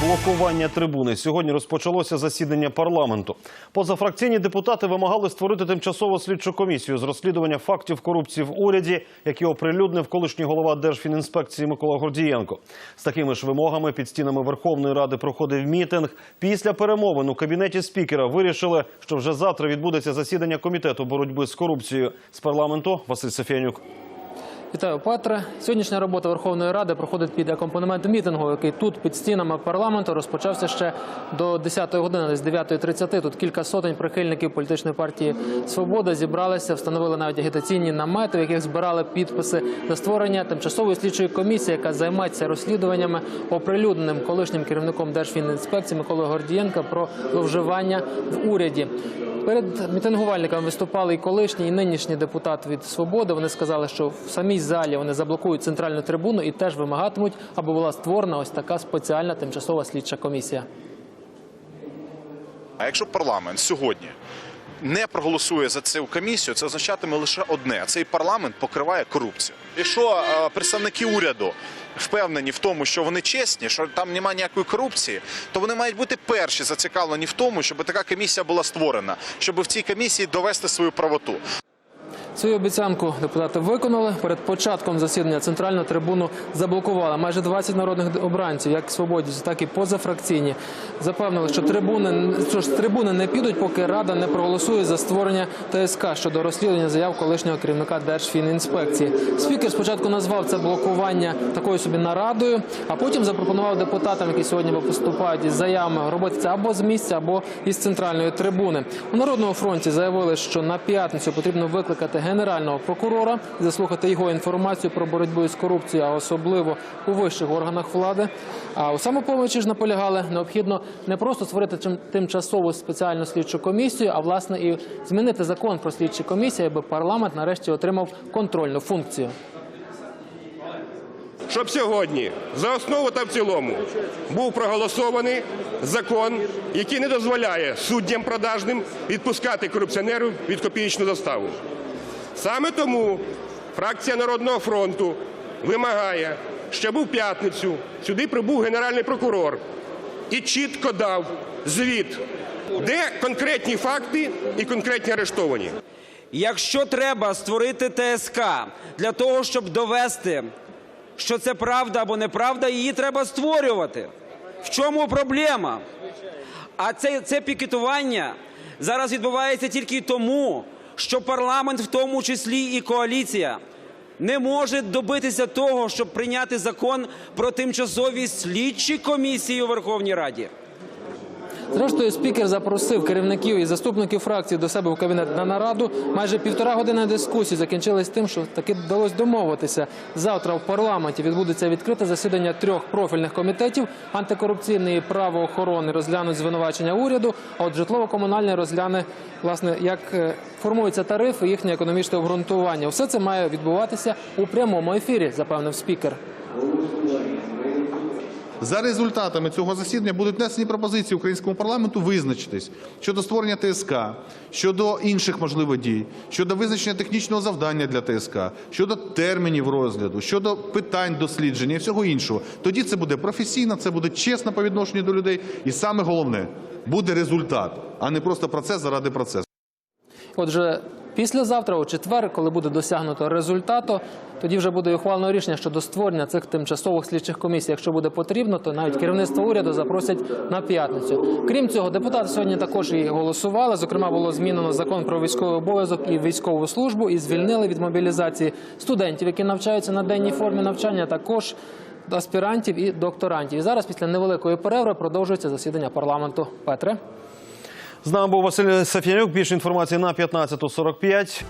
блокування трибуни. Сьогодні розпочалося засідання парламенту. Позафракційні депутати вимагали створити тимчасову слідчу комісію з розслідування фактів корупції в уряді, які оприлюднив колишній голова Держфінінспекції Микола Гордієнко. З такими ж вимогами під стінами Верховної Ради проходив мітинг. Після перемовин у кабінеті спікера вирішили, що вже завтра відбудеться засідання комітету боротьби з корупцією. З парламенту Василь Софіянюк. Вітаю, Петре. Сьогоднішня робота Верховної Ради проходить під акомпанемент мітингу, який тут під стінами парламенту розпочався ще до 10-ї години, десь 9.30. Тут кілька сотень прихильників політичної партії Свобода зібралися, встановили навіть агітаційні намети, в яких збирали підписи за створення тимчасової слідчої комісії, яка займається розслідуваннями оприлюдненим колишнім керівником Держфінінспекції Миколою Гордієнка про зловживання в уряді. Перед мітингувальниками виступали і колишні, і нинішні депутати від свободи. Вони сказали, що в самій залі вони заблокують центральну трибуну і теж вимагатимуть, аби була створена ось така спеціальна тимчасова слідча комісія. А якщо парламент сьогодні не проголосує за цю комісію, це означатиме лише одне: цей парламент покриває корупцію. Якщо е, представники уряду впевнені в тому, що вони чесні, що там немає ніякої корупції, то вони мають бути перші зацікавлені в тому, щоб така комісія була створена, щоб в цій комісії довести свою правоту. Свою обіцянку депутати виконали. Перед початком засідання центральну трибуну заблокували. Майже 20 народних обранців, як свободівці, так і позафракційні, запевнили, що трибуни що ж трибуни не підуть, поки рада не проголосує за створення ТСК щодо розслідування заяв колишнього керівника Держфінінспекції. Спікер спочатку назвав це блокування такою собі нарадою, а потім запропонував депутатам, які сьогодні виступають із заявами, робити це або з місця, або із центральної трибуни. У народному фронті заявили, що на п'ятницю потрібно викликати генерального прокурора, заслухати його інформацію про боротьбу з корупцією, а особливо у вищих органах влади. А у самопомочі ж наполягали, необхідно не просто створити тимчасову спеціальну слідчу комісію, а власне і змінити закон про слідчі комісії, аби парламент нарешті отримав контрольну функцію. щоб сьогодні за основу та в цілому був проголосований закон, який не дозволяє суддям продажним відпускати корупціонерів від копієчну заставу. Саме тому фракція Народного фронту вимагає, щоб у п'ятницю сюди прибув генеральний прокурор і чітко дав звіт, де конкретні факти і конкретні арештовані. Якщо треба створити ТСК для того, щоб довести, що це правда або неправда, її треба створювати. В чому проблема? А це, це пікетування зараз відбувається тільки тому, що парламент, в тому числі і коаліція, не може добитися того, щоб прийняти закон про тимчасові слідчі комісії у Верховній Раді. Зрештою, спікер запросив керівників і заступників фракцій до себе в кабінет на нараду. Майже півтора години дискусії закінчились тим, що таки вдалося домовитися. Завтра в парламенті відбудеться відкрите засідання трьох профільних комітетів: антикорупційний правоохорони розглянуть звинувачення уряду. А от житлово-комунальний розгляне власне як е, формуються тарифи, їхнє економічне обґрунтування. Все це має відбуватися у прямому ефірі, запевнив спікер. За результатами цього засідання будуть внесені пропозиції українському парламенту визначитись щодо створення ТСК, щодо інших можливих дій, щодо визначення технічного завдання для ТСК, щодо термінів розгляду, щодо питань дослідження і всього іншого. Тоді це буде професійно, це буде чесно по відношенню до людей, і саме головне буде результат, а не просто процес заради процесу. Отже, післязавтра, у четвер, коли буде досягнуто результату, тоді вже буде ухвалено рішення щодо створення цих тимчасових слідчих комісій. Якщо буде потрібно, то навіть керівництво уряду запросять на п'ятницю. Крім цього, депутати сьогодні також і голосували. Зокрема, було змінено закон про військовий обов'язок і військову службу, і звільнили від мобілізації студентів, які навчаються на денній формі навчання. Також аспірантів і докторантів. І зараз, після невеликої перерви, продовжується засідання парламенту. Петре. З нами був Василь Сафянюк. Більше інформації на 15.45.